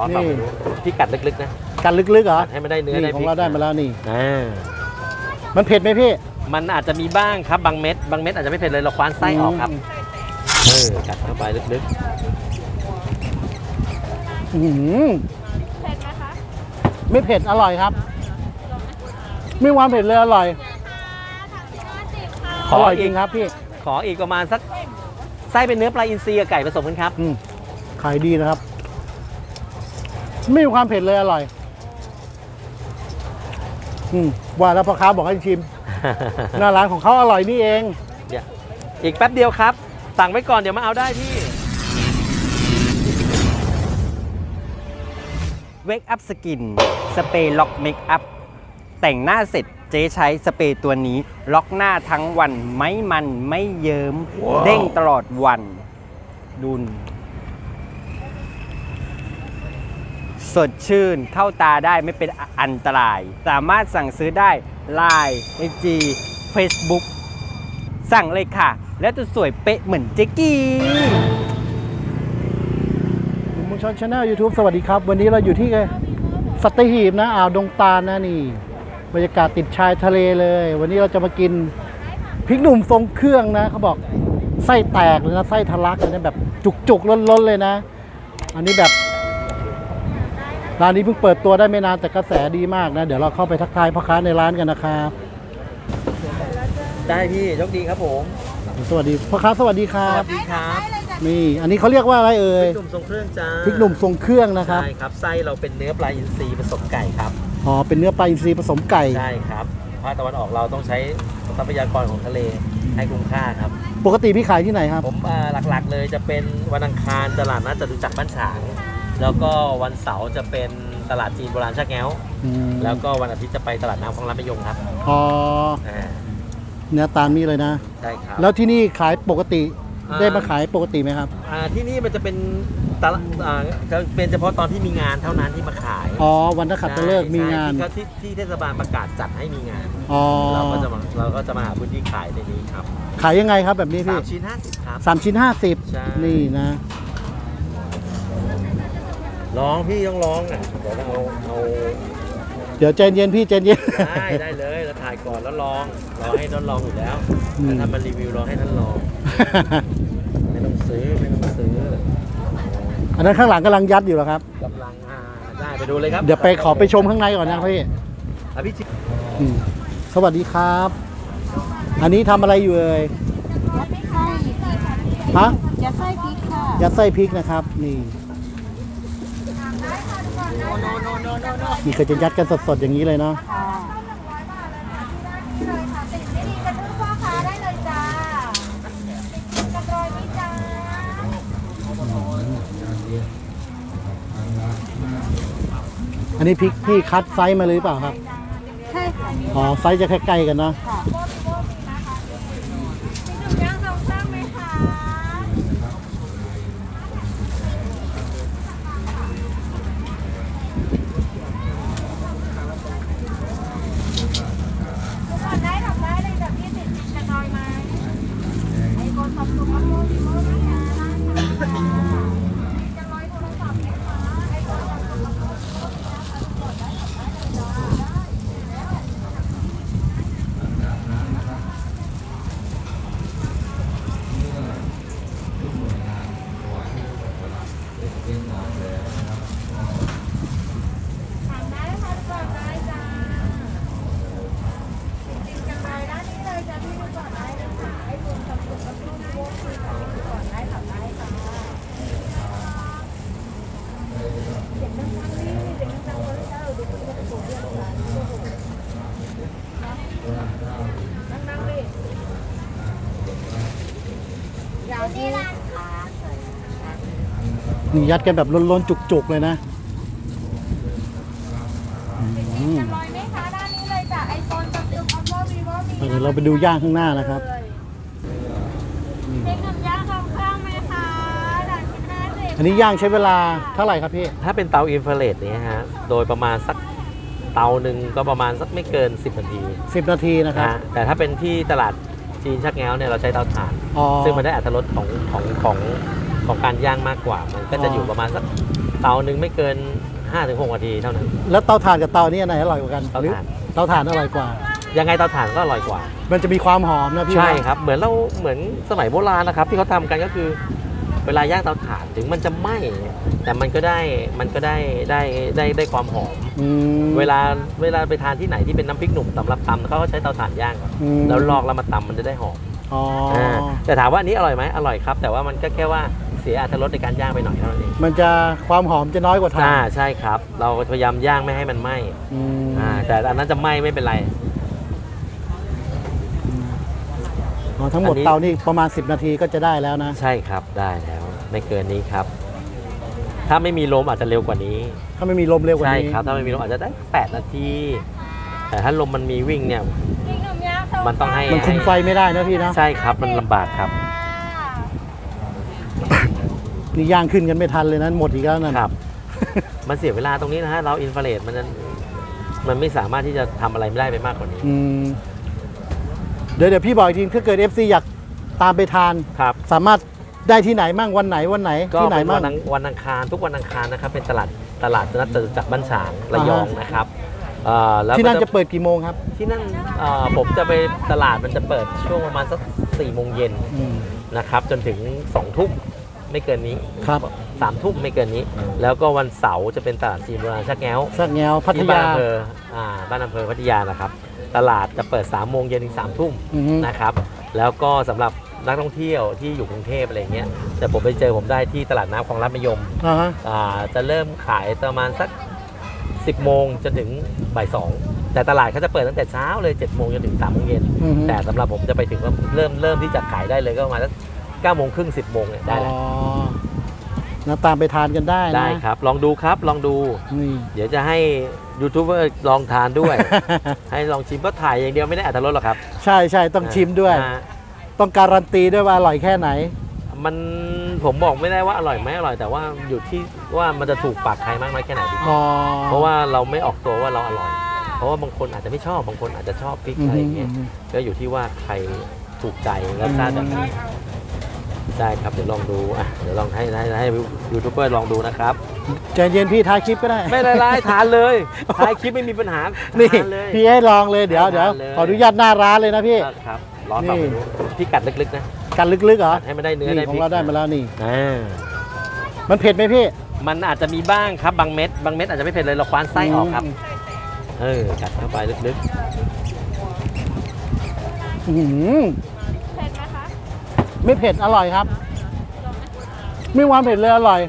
ร้อนเปล่านี่ไม่รู้พี่กัดลึกๆนะกันลึกๆเหรอกัดให้มันได้เนื้อได้นี่ขพองริกเราได้มาแล้วนี่ อ่ามันเผ็ดไหมพี่มันอาจจะมีบ้างครับบางเม็ดบางเม็ดอาจจะไม่เผ็ดเลยเราคว้านไส้ออกครับเออกัดเข้าไปลึกอื้อหือไม่เผ็ดอร่อยครับ ไม่หวานเผ็ดเลยอร่อยๆอร่อยจริงครับพี่ขออีกประมาณสักไส้เป็นเนื้อปลาอินทรีกับไก่ผสมกันครับ อืมขายดีนะครับ ไม่มีความเผ็ดเลยอร่อย อืมว่าแล้วพ่อค้าบอกให้ชิม หน้าร้านของเขาอร่อยนี่เอง เดี๋ยวอีกแป๊บเดียวครับ สั่งไว้ก่อนเดี๋ยวมาเอาได้ที่ Wake Up Skin สเปรย์ล็อกเมคอัพแต่งหน้าเสร็จเจ๊ใช้สเปรย์ตัวนี้ ล็อกหน้าทั้งวันไม่มันไม่เยิ้ม เด้งตลอดวัน ดุน สดชื่น เข้าตาได้ไม่เป็นอันตราย สามารถสั่งซื้อได้ Line IG Facebook สั่งเลยค่ะ แล้วจะสวยเป๊ะเหมือนเจ๊กี้ลุงมุงชนชาแนลยูทูบสวัสดีครับ วันนี้เราอยู่ที่สัตหีบนะอ่าวดงตาลนะนี่ บรรยากาศติดชายทะเลเลย วันนี้เราจะมากินพริกหนุ่มทรงเครื่องนะเขาบอกไส้แตกเลยนะไส้ทะลักเลยนะแบบจุกๆล้นๆเลยนะ อันนี้แบบ ร้านนี้เพิ่งเปิดตัวได้ไม่นานแต่กระแสดีมากนะ เดี๋ยวเราเข้าไปทักทายพ่อค้าในร้านกันนะครับได้พี่โชคดีครับผมสวัสดีพ่อค้าสวัสดีครัสบ วัสดีครับนี่อันนี้เขาเรียกว่าอะไรเอ่พยริกหนุ่มทรงเครื่องจ้าพริกหนุ่มทรงเครื่องนะครับใช่ครับไส้เราเป็นเนื้อปลาอินทรีผสมไก่ครับอ๋อเป็นเนื้อปลาอินทรีผสมไก่ ใช่ครับภาคตะวันออกเราต้องใช้ทรัพยากรของทะเลให้คุ้มค่าครับ ปกติพี่ขายที่ไหนครับ ผมอ่าหลักๆเลยจะเป็นวันอังคารตลาดนัดจตุจักรบ้านฉาง แล้วก็วันเสาร์จะเป็นตลาดจีนโบราณชักแง้ว อืมแล้วก็วันอาทิตย์จะไปตลาดน้ำของร้านมะยงครับอ๋ออ่าเนื้อตามนี้เลยนะได้ครับ แล้วที่นี่ขายปกติอ่า ได้มาขายปกติไหมครับ อ่าที่นี่มันจะเป็นตลาดอ่าจะเป็นเฉพาะตอนที่มีงานเท่านั้นที่มาขายอ๋อ วันนักขัตฤกษ์มีงาน ใช่ที่เขาที่ที่เทศบาลประกาศจัดให้มีงาน อ๋อ เราก็จะมาเราก็จะมาหาพื้นที่ขายในนี้ครับขายยังไงครับแบบนี้พี่สามชิ้นห้าสิบครับ สามชิ้นห้าสิบใช่ นี่นะ ร้องพี่ต้องร้องอะเดี๋ยวเราเอาเอาเดี๋ยวใจเย็นพี่ใจเย็น ได้ได้เลยเราถ่ายก่อนแล้วลองรอให้ท่านลองอยู่แล้วอืมถ้าทำมารีวิวรอให้ท่านลอง ไม่ต้องซื้อไม่ต้องซื้ออันนั้นข้างหลังกำลังยัดอยู่เหรอครับ กำลังอ่าได้ไปดูเลยครับเดี๋ยวไปขอไปชมข้างในก่อนนะพี่อะพี่ชิอืมสวัสดีครับ อันนี้ทำอะไรอยู่เอ่ยฮะอย่าใส่พริกค่ะยัดไส้พริกนะครับ นี่ นี่ก็จะยัดกันสดๆอย่างนี้เลยเนาะค่ะไม่ดีกันทุกพ่อค้าได้เลยจ้ากับรอยนี้จ้าอันนี้พริกพี่คัดไซส์มาเลยหรือเปล่าครับ ใช่ค่ะอ๋อไซส์จะใกล้ๆกันเนาะ ค่ะ หนุ่มย่างทองช่างไหมคะ ก่อนได้ทำได้เลยแบบพี่ติดจะน้อยไหมไอโฟนซัมซุงอัพโหลดดีโมนะคะจะร้อยโทรศัพท์ไหมคะไอโฟนซัมซุงอัพโหลด ถามได้ค่ะก่อนได้จ้าติดกันไปด้านนี้เลยจ้าพี่ดูก่อนได้เลยค่ะไอโฟนซัมซุงกับรุ่นโวคือค่ะดูก่อนได้ถามได้ค่ะเสียงดังๆนี่เสียงดังๆเลยจ้าดูดูดูเรื่องค่ะดังๆเลยยาวที่ร้า นี่ยัดกันแบบล้นๆ จุกๆ เลยนะอือเดี๋ยวเราไปดูย่างข้างหน้านะครับเด็มย่างคั่งไหมคะอันนี้ย่างใช้เวลาเท่าไหร่ครับพี่ ถ้าเป็นเตาอินฟราเรดเนี่ยฮะ โดยประมาณสักเตาหนึ่งก็ประมาณสักไม่เกิน 10 นาที 10 นาทีนะครับ แต่ถ้าเป็นที่ตลาด จีนชักแง้วเนี่ยเราใช้เตาถ่าน อ๋อ ซึ่งมันได้อัตรสของของของของการย่างมากกว่า มันก็จะอ๋อออยู่ประมาณสักเตาหนึ่งไม่เกิน5-6นาทีเท่านั้น แล้วเตาถ่านกับเตานี่อันไหนอร่อยกว่ากันเตาหรือถ่านเตาถ่านอร่อยกว่า ยังไงเตาถ่านก็อร่อยกว่า มันจะมีความหอมนะพี่ใช่นะครับ เหมือนเราเหมือนสมัยโบราณนะครับ ที่เขาทำกันก็คือเวลาย่างเตาถ่านถึงมันจะไหม้แต่มันก็ได้มันก็ได้ได้ได้ได้ความหอม อืม เวลาเวลาไปทานที่ไหนที่เป็นน้ำพริกหนุ่มสำหรับตำเขาก็ใช้เตาถ่านย่างอืม แล้วลอกแล้วมาตำมันจะได้หอมอ๋ออาแต่ถามว่าอันนี้อร่อยไหมอร่อยครับ แต่ว่ามันก็แค่ว่าเสียอรรถรสในการย่างไปหน่อยเท่านั้นเองมันจะความหอมจะน้อยกว่าถ่าอ่านใช่ครับ เราพยายามย่างไม่ให้มันไหม้อืมอ่าแต่อันนั้นจะไหม้ไม่เป็นไร อ๋อทั้งหมดอันนี้ เตานี่ประมาณ 10 นาทีก็จะได้แล้วนะ ใช่ครับได้แล้ว ไม่เกินนี้ครับ ถ้าไม่มีลมอาจจะเร็วกว่านี้ ถ้าไม่มีลมเร็วกว่าใช่นี้ครับ ถ้าไม่มีลมอาจจะได้ 8 นาที แต่ถ้าลมมันมีวิ่งเนี่ย มันต้องให้มันคุมไฟไม่ได้นะพี่นะ ใช่ครับ มันลำบากครับ นี่ย่างขึ้นกันไม่ทันเลยนะหมดอีกแล้วนั่นครับ มันเสียเวลาตรงนี้นะฮะ เราอินฟราเรดมันจะมันไม่สามารถที่จะทำอะไรไม่ได้ไปมากกว่านี้ อืมเดี๋ยวเดี๋ยวพี่บอกอีกทีถ้าเกิด FC อยากตามไปทาน ครับ สามารถ ได้ที่ไหนมั่งวันไหนวันไหนก็ที่ไหนเป็นมั่วังนอังวันอังคารทุกวันอังคารนะครับเป็นตลาดตลาดนัดจตุจักรบ้านฉางระยองนะครับเอ่อแล้วที่นั่นก็จะเปิดกี่โมงครับที่นั่นเอ่อผมจะไปตลาดมันจะเปิดช่วงประมาณสักสี่โมงเย็นอืม นะครับจนถึง2องทุ่มไม่เกินนี้ครับ สามทุ่มไม่เกินนี้ แล้วก็วันเสาร์จะเป็นตลาดจีนโบราณชักแง้ว สักแงวพัทที่บ้านยา อำเภออ่าบ้านอำเภอพัทยานะครับ ตลาดจะเปิด3ามโมงเย็นถึงสามทุ่มอือฮึนะครับ แล้วก็สำหรับ นักท่องเที่ยวที่อยู่กรุงเทพอะไรเงี้ยแต่ผมไปเจอผมได้ที่ตลาดน้ำของรัฐมยมอ่าฮะอ่าจะเริ่มขายประมาณสัก 10โมงจนถึงบ่ายสองแต่ตลาดเขาจะเปิดตั้งแต่เช้าเลย7โมงจนถึง3โมงเย็น อือฮึแต่สำหรับผมจะไปถึงว่าเริ่มเริ่มที่จะขายได้เลยก็ประมาณสัก9โมงครึ่ง10โมงเนี่ยได้แล้วอ๋อนะตามไปทานกันได้นะได้ครับ ลองดูครับลองดู นี่ เดี๋ยวจะให้ยูทูบเบอร์ลองทานด้วย ให้ลองชิมเพราะถ่ายอย่างเดียวไม่ได้อัตรสหรอกครับใช่ใช่ต้องชิมด้วย อ่า ต้องการันตีด้วยว่าอร่อยแค่ไหน มันผมบอกไม่ได้ว่าอร่อยไหมอร่อยแต่ว่าอยู่ที่ว่ามันจะถูกปากใครมากน้อยแค่ไหนดีกว่าอ๋อ เพราะว่าเราไม่ออกตัวว่าเราอร่อย เพราะว่าบางคนอาจจะไม่ชอบบางคนอาจจะชอบพริกอืออะไรฮึอย่างเงี้ยอือฮึก็อยู่ที่ว่าใครถูกใจรสชาติแบบนี้ได้ครับเดี๋ยวลองดูอะเดี๋ยวลองให้ให้ให้ยูทูบเบอร์ลองดูนะครับ ใจเย็นพี่ท้ายคลิปก็ได้ไม่ได้ร้ายทานเลยท้ายคลิปไม่มีปัญหานี่ทานเลย พี่ให้ลองเลยเดี๋ยวให้เดี๋ยวทานเลย ขออนุญาตหน้าร้านเลยนะพี่ ครับ ร้อนเปล่านี่ไม่รู้พี่กัดลึกๆนะกันลึกๆเหรอกัดให้มันได้เนื้อนี่ได้ขพองริกเราได้มาแล้วนี่ อ่ามันเผ็ดไหมพี่มันอาจจะมีบ้างครับบางเม็ดบางเม็ดอาจจะไม่เผ็ดเลยเราคว้านไส้ออกครับ เออกัดเข้าไปลึกอื้อหือเผ็ดไหมคะไม่เผ็ดอร่อยครับ ไม่หวานเผ็ดเลยอร่อย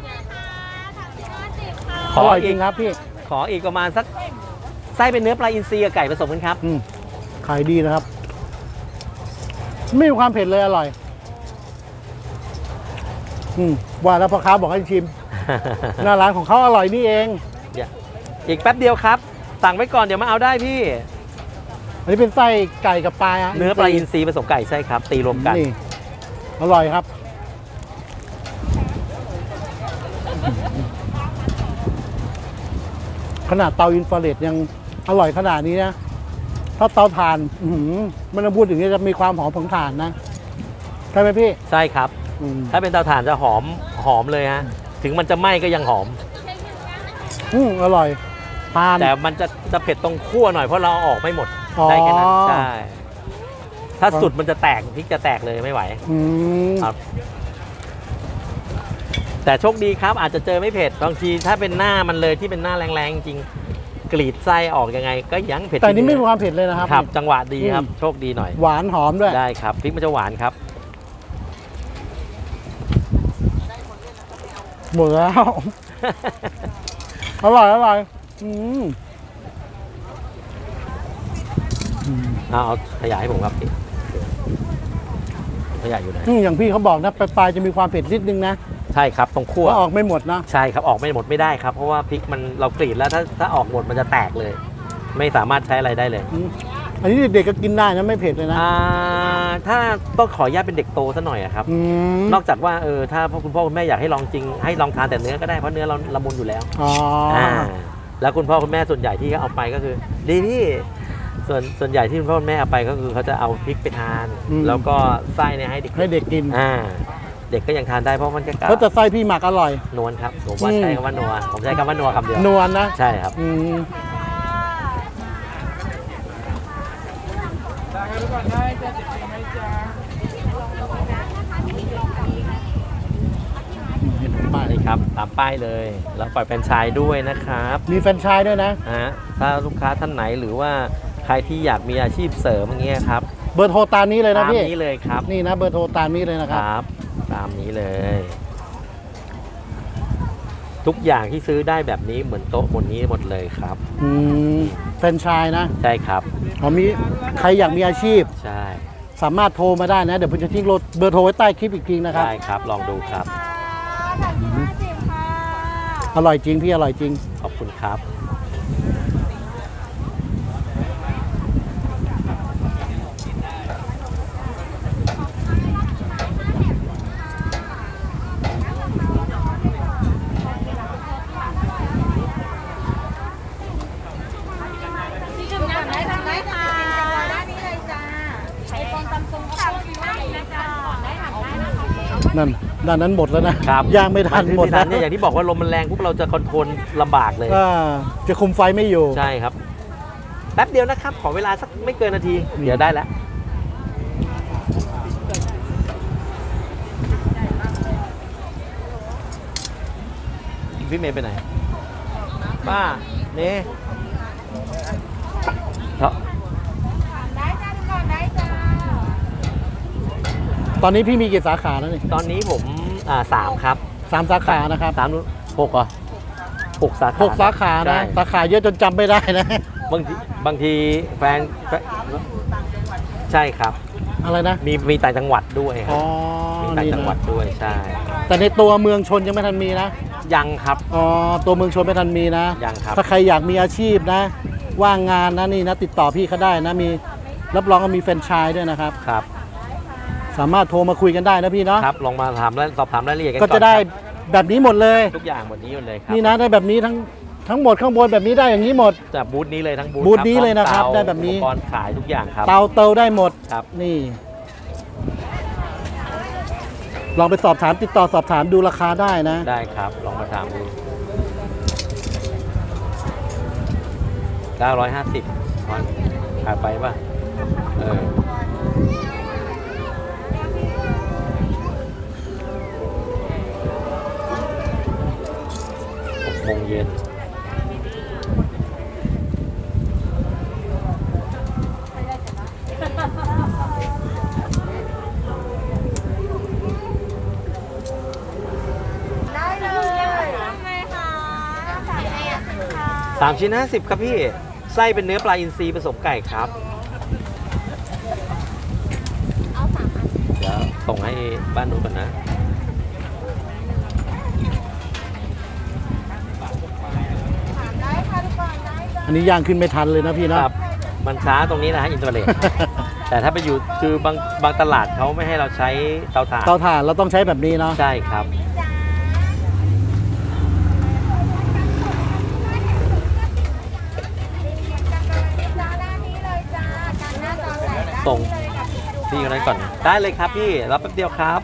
ๆขออร่อยจอีริกงครับพี่ขออีกประมาณสักไส้เป็นเนื้อปลาอินทรีกับไก่ผสมกันครับ อืมขายดีนะครับ ไม่มีความเผ็ดเลยอร่อย อืมว่าแล้วพ่อค้าบอกให้ชิม หน้าร้านของเขาอร่อยนี่เองอีกแป๊บเดียวครับ สั่งไว้ก่อนเดี๋ยวมาเอาได้พี่ อันนี้เป็นไส้ไก่กับปลาะเนื้อปลาอินทรีผสมไก่ใช่ครับ ตีรวมกัน นี่อร่อยครับ ขนาดเตาอินฟราเรดยังอร่อยขนาดนี้นะ ถ้าเตาถ่านอื้อหือไมันต้องพูดถึงจะมีความหอมของถ่านนะใช่ไหมพี่ใช่ครับ อืมถ้าเป็นเตาถ่านจะหอมหอมเลยฮะ ถึงมันจะไหม้ก็ยังหอม อืมอร่อยทาน แต่มันจะจะเผ็ดตรงขั้วหน่อยเพราะเราเอาออกไม่หมดอ๋อ ได้แค่นั้นใช่ถ้าสุดมันจะแตกพริกจะแตกเลยไม่ไหว อืมครับ แต่โชคดีครับอาจจะเจอไม่เผ็ดบางทีถ้าเป็นหน้ามันเลยที่เป็นหน้าแรงๆจริง กรีดไส้ออกยังไงก็ยังเผ็ดแต่อันนี้ไม่มีที่ความเผ็ดเลยนะครับครับ จังหวะดีครับอืมโชคดีหน่อย หวานหอมด้วยได้ครับพริกมันจะหวานครับ หมดแล้ว อร่อยอร่อยอืมเอาเอาขยายให้ผมครับพี่ขยายอยู่ไหนอืมอย่างพี่เขาบอกนะปลายๆจะมีความเผ็ดนิดนึงนะ ใช่ครับตรงขั้วก็ออกไม่หมดนะใช่ครับออกไม่หมดไม่ได้ครับ เพราะว่าพริกมันเรากรีดแล้วถ้าถ้าออกหมดมันจะแตกเลย ไม่สามารถใช้อะไรได้เลยอืมอันนี้เด็กๆก็กินได้นะไม่เผ็ดเลยนะอ่าถ้าต้องขออนุญาตเป็นเด็กโตซะหน่อยอะครับ อืมนอกจากว่าเออถ้าพ่อคุณพ่อคุณแม่อยากให้ลองจริงให้ลองทานแต่เนื้อก็ได้เพราะเนื้อเราละมุนอยู่แล้วอ๋อออ่าแล้วคุณพ่อคุณแม่ส่วนใหญ่ที่เขาเอาไปก็คือ ดีพี่ส่วนส่วนใหญ่ที่คุณพ่อคุณแม่เอาไปก็คือเขาจะเอาพริกไปทาน แล้วก็ไส้เนี่ยให้เด็กให้เด็กกิน อ่า เด็กก็ยังทานได้เพราะมันจะกรอบเขาจะไส้พี่หมักอร่อย นวลครับผมว่าอืมใช้คำว่านัวผมใช้คำว่านัวคำเดียวนวลนะใช่ครับอืมเห็นป้ายนี่ครับตามป้ายเลยแล้วปล่อยเป็นไชายด้วยนะครับมีแฟรนไชส์ด้วยนะฮะถ้าลูกค้าท่านไหนหรือว่าใครที่อยากมีอาชีพเสริมอย่างเงี้ยครับเบอร์โทรตามนี้เลยนะตามพี่นี้เลยครับ นี่นะเบอร์โทรตามนี้เลยนะคครับรับตาม นี้เลย ทุกอย่างที่ซื้อได้แบบนี้เหมือนโต๊ะบนนี้หมดเลยครับ อืมแฟรนไชส์นะใช่ครับ อ๋อมีใครอยากมีอาชีพ ใช่สามารถโทรมาได้นะ เดี๋ยวผมจะทิ้งเบอร์โทรไว้ใต้คลิปอีกทีนะครับ ได้ครับ ลองดูครับค่ะถังห้าสิบค่ะ อร่อยจริงพี่อร่อยจริง ขอบคุณครับ จุดนั้นได้ทำได้ค่ะเป็นจังหวะด้านนี้เลยจ้าไอโฟนซัมซุงก็มีได้นะคะได้ทำได้นะคะ นั่นด้านนั้นหมดแล้วนะครับย่างไม่ทันคือหมดไทัแล้วนเนี่ยอย่างที่บอกว่าลมมันแรงพวกเราจะคอนโทรลลำบากเลยอ่าจะคุมไฟไม่อยู่ ใช่ครับ แป๊บเดียวนะครับ ขอเวลาสักไม่เกินนาที เดี๋ยวได้แล้วพี่เมย์ไปไหน ป้านี่เถอะได้จ้าทุกคนได้จ้าตอนนี้พี่มีกี่สาขาแล้วนี่ ตอนนี้ผม อ่าสามครับสามสาขานะครับสามหกเหรอหกสาขาหกสาขานะ ใช่สาขาเยอะจนจำไม่ได้นะ บางทีบางทีแฟนแฟนใช่ครับ อะไรนะ มีมีต่างจังหวัดด้วยคอ๋รัอบ มีต่างนี่จังหวัดนะด้วยใช่แต่ในตัวเมืองชนยังไม่ทันมีนะ ยังครับ อ๋อ ตัวเมืองชนไม่ทันมีนะ ยังครับ ถ้าใครอยากมีอาชีพนะ ว่างงานนะนี่นะ ติดต่อพี่เขาได้นะ มี รับรองว่ามีแฟรนไชส์ด้วยนะครับ ครับ สามารถโทรมาคุยกันได้นะพี่เนาะครับลองมาถามและสอบถามรายละเอียดกันก็ก่อนจะได้ครับแบบนี้หมดเลย ทุกอย่างหมดนี้หมดเลยครับนี่นะได้แบบนี้ทั้งทั้งหมดข้างบนแบบนี้ได้อย่างนี้หมด จากบูธนี้เลยทั้งบูธบูธนี้เลยนะครับพอมได้แบบนี้ อุปกรณ์ขายทุกอย่างครับ เตาเตาได้หมดครับ นี่ ลองไปสอบถามติดต่อสอบถามดูราคาได้นะ ได้ครับ ลองมาถามดู950พอนขายไปป่ะเออ งเย็นได้เลยทำไงคะสามไออะค่ะสามชิ้นห้าสิบครับพี่ ไส้เป็นเนื้อปลาอินทรีผสมไก่ครับ เอาสามอันเดี๋ยวส่งให้บ้านนู้นก่อนนะ สามได้ค่ะทุกคนได้จ้า อันนี้ย่างขึ้นไม่ทันเลยนะพี่คนะรับ มันช้าตรงนี้นะฮะอินเทอร์เน็ตแต่ถ้าไปอยู่คือบางบางตลาดเขาไม่ให้เราใช้เตาถ่านเตาถ่านเราต้องใช้แบบนี้เนาะใช่ครับจ้าด้านนี้เลยจ้าการหน้าจอใส่ด้านส่งนี้เลยค่ะพี่ดูพี่คนนั้นก่อน ได้เลยครับพี่รับแป๊บเดียวครับ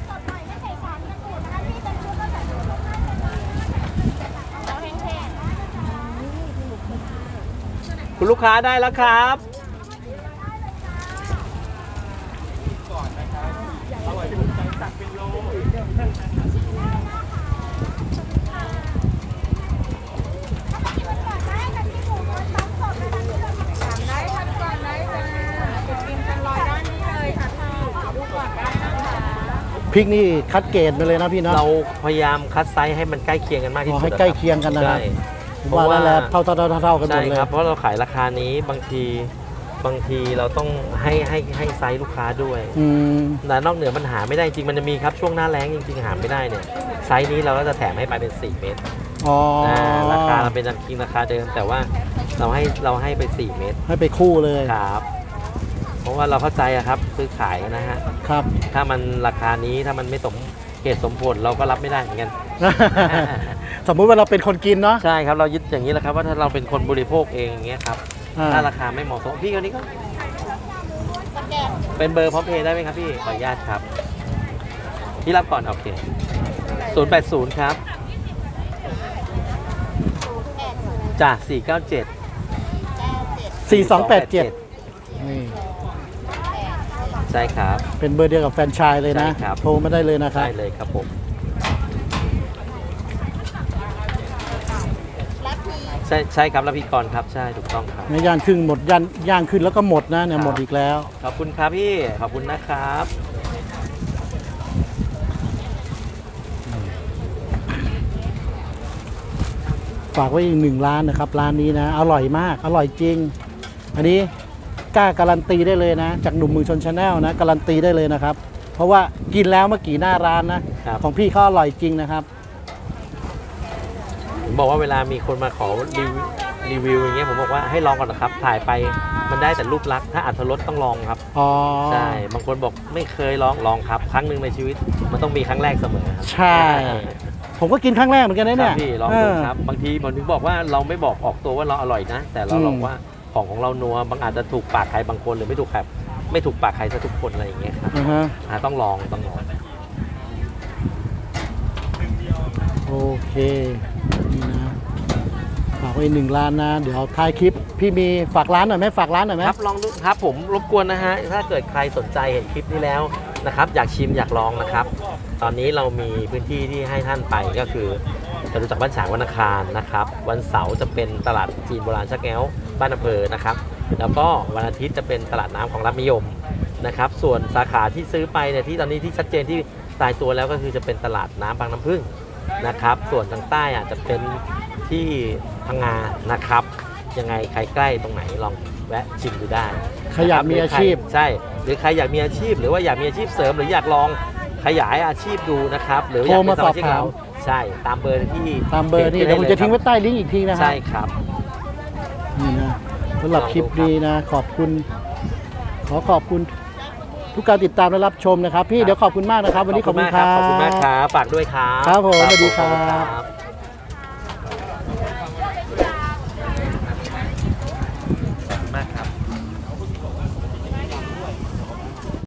คุณลูกค้าได้แล้วครับสามได้ค่ะทุกคนได้จ้าจุดกินกันลอยด้านนี้เลยค่ะพี่ดูก่อนได้นะคะพริกนี่คัดเกรดไปเลยนะพี่เนาะเราพยายามคัดไซส์ให้มันใกล้เคียงกันมากที่อ๋อสุดให้อะใกล้เคียงกันนะครับใช่ ผมว่านั่นแหละเท่าเท่าเท่าเท่าเท่ากันหมใช่ดเลยครับเพราะเราขายราคานี้บางทีบางทีเราต้องให้ให้ให้ไซส์ลูกค้าด้วยอืมแต่นอกเหนือมันหาไม่ได้จริงมันจะมีครับช่วงหน้าแล้งจริงๆหาไม่ได้เนี่ยไซส์นี้เราก็จะแถมให้ไปเป็น 4 เมตรอ๋ออาราคาเราเป็นจริงราคาเดิมแต่ว่าเราให้เราให้ไป 4 เมตร ให้ไปคู่เลยครับ เพราะว่าเราเข้าใจอะครับซื้อขายกันนะฮะครับ ถ้ามันราคานี้ถ้ามันไม่สม เหตุสมผลเราก็รับไม่ได้เหมือนกัน สมมุติว่าเราเป็นคนกินเนาะ ใช่ครับเรายึดอย่างนี้แหละครับ ว่าถ้าเราเป็นคนบริโภคเองอย่างเงี้ยครับอ่า ถ้าราคาไม่เหมาะสมพี่คนนี้ก็ เป็นเบอร์พร้อมเพย์ได้ไหมครับพี่ขออนุญาตครับพี่รับก่อนโอเค080ครับจ้ะ497 4287 นี่ ใช่ครับ เป็นเบอร์เดียวกับแฟรนไชายเลยนะ ใช่ครับ โทรมาได้เลยนะครับ ได้เลยครับผม ใช่ใช่ครับรับพี่กรครับ ใช่ถูกต้องครับ ในย่างครึ่งหมดย่างย่างขึ้นแล้วก็หมดนะเนี่ยหมดอีกแล้ว ขอบคุณครับพี่ ขอบคุณนะครับ ฝากไว้อีกหนึ่งร้านนะครับ ร้านนี้นะ อร่อยมาก อร่อยจริง อันนี้ กล้าการันตีได้เลยนะ จากหนุ่มเมืองชนชาแนลนะการันตีได้เลยนะครับ เพราะว่ากินแล้วเมื่อกี้หน้าร้านนะ ครับ ของพี่เขาอร่อยจริงนะครับ ผมบอกว่าเวลามีคนมาขอรีวิวรีวิวอย่างเงี้ยผมบอกว่าให้ลองก่อนนะครับ ถ่ายไปมันได้แต่รูปลักษณ์ถ้าอัตรสต้องลองครับ อ๋อ ใช่ บางคนบอกไม่เคยลองลองครับ ครั้งหนึ่งในชีวิต มันต้องมีครั้งแรกเสมอครับใช่ ผมก็กินครั้งแรกเหมือนกันนะคเนี่รัยบพี่ลองดูครับ บางทีผมถึงบอกว่าเราไม่บอกออกตัวว่าเราอร่อยนะ แต่เราอืม ลองว่า ของของเรานัวบางอาจจะถูกปากใครบางคนหรือไม่ถูกใครไม่ถูกปากใครซะทุกคนอะไรอย่างเงี้ยครับอ่าฮะอ่าต้องลองต้องลองโอเคนี่นะฝากไว้อีกหนึ่งร้านนะ เดี๋ยวท้ายคลิป พี่มีฝากร้านหน่อยไหมฝากร้านหน่อยไหมครับลองดูครับผมรบกวนนะฮะถ้าเกิดใครสนใจเห็นคลิปนี้แล้วนะครับ อยากชิมอยากลองนะครับ ตอนนี้เรามีพื้นที่ที่ให้ท่านไปก็คือ จะรู้จักบ้านฉางวันอังคารนะครับ วันเสาร์จะเป็นตลาดจีนโบราณชักแก้วบ้านอำเภอนะครับ แล้วก็วันอาทิตย์จะเป็นตลาดน้ำของรับนิยมนะครับ ส่วนสาขาที่ซื้อไปเนี่ยที่ตอนนี้ที่ชัดเจนที่ตายตัวแล้วก็คือจะเป็นตลาดน้ำบางน้ำพึ่งนะครับ ส่วนทางใต้อาจจะเป็นที่พังงานะครับ ยังไงใครใกล้ตรงไหนลองแวะชิมดูได้ใครอยากมีอาชีพใช่ หรือใครอยากมีอาชีพ หรือว่าอยากมีอาชีพเสริมหรืออยากลองขยายอาชีพดูนะครับ หรืออยากเป็นสมาชิกโทรมาสอบถามเรา ใช่ตามเบอร์ที่ตามเบอร์นี่เดี๋ยวผมจะทิ้งไว้ใต้ลิงก์อีกทีนะครัใช่บครับนี่นะสำหรับคลิปนี้นะ ขอบคุณ ขอขอบคุณทุกการติดตามและรับชมนะครับ พี่เดี๋ยวขอบคุณมากนะครับ วันนี้ขอบคุณครับขอบคุณมากครับฝากด้วยครับครับผมสวัสดีครับขอณครับ